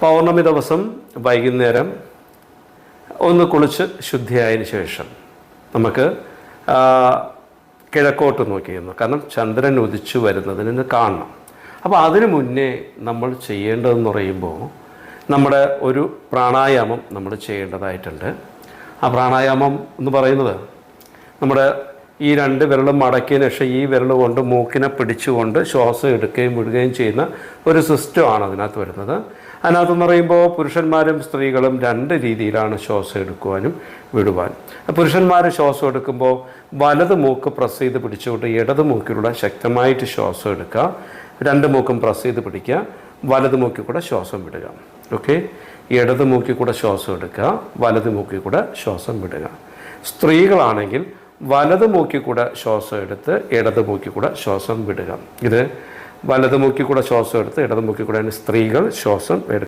പൗർണമി ദിവസം വൈകുന്നേരം ഒന്ന് കുളിച്ച് ശുദ്ധിയായതിനു ശേഷം നമുക്ക് കിഴക്കോട്ട് നോക്കിയിരുന്നു കാരണം ചന്ദ്രൻ ഉദിച്ചു വരുന്നതിന് കാണണം. അപ്പോൾ അതിനു മുന്നേ നമ്മൾ ചെയ്യേണ്ടതെന്ന് പറയുമ്പോൾ നമ്മുടെ ഒരു പ്രാണായാമം നമ്മൾ ചെയ്യേണ്ടതായിട്ടുണ്ട്. ആ പ്രാണായാമം എന്ന് പറയുന്നത് നമ്മുടെ ഈ രണ്ട് വിരലും മടക്കിയതിന് ശേഷം ഈ വിരൽ കൊണ്ട് മൂക്കിനെ പിടിച്ചുകൊണ്ട് ശ്വാസം എടുക്കുകയും വിടുകയും ചെയ്യുന്ന ഒരു സിസ്റ്റമാണ് അതിനകത്ത് വരുന്നത്. അതിനകത്തെന്ന് പറയുമ്പോൾ പുരുഷന്മാരും സ്ത്രീകളും രണ്ട് രീതിയിലാണ് ശ്വാസം എടുക്കുവാനും വിടുവാനും പുരുഷന്മാർ ശ്വാസം എടുക്കുമ്പോൾ വലത് മൂക്ക് പ്രസ് ചെയ്ത് പിടിച്ചുകൊണ്ട് ഇടത് മൂക്കിലൂടെ ശക്തമായിട്ട് ശ്വാസം എടുക്കുക. രണ്ട് മൂക്കും പ്രസ് ചെയ്ത് പിടിക്കുക. വലത് മൂക്കിൽ കൂടെ ശ്വാസം വിടുക. ഓക്കെ? ഇടത് മൂക്കിൽ കൂടെ ശ്വാസം എടുക്കുക. വലത് മൂക്കിൽ കൂടെ ശ്വാസം വിടുക. സ്ത്രീകളാണെങ്കിൽ വലത് മൂക്കി കൂടെ ശ്വാസം എടുത്ത് ഇടത് മൂക്കി കൂടെ ശ്വാസം വിടുക. ഇത് വലത് മൂക്കി കൂടെ ശ്വാസം എടുത്ത് ഇടത് മൂക്കി കൂടെ സ്ത്രീകൾ ശ്വാസം എടുക്കുക.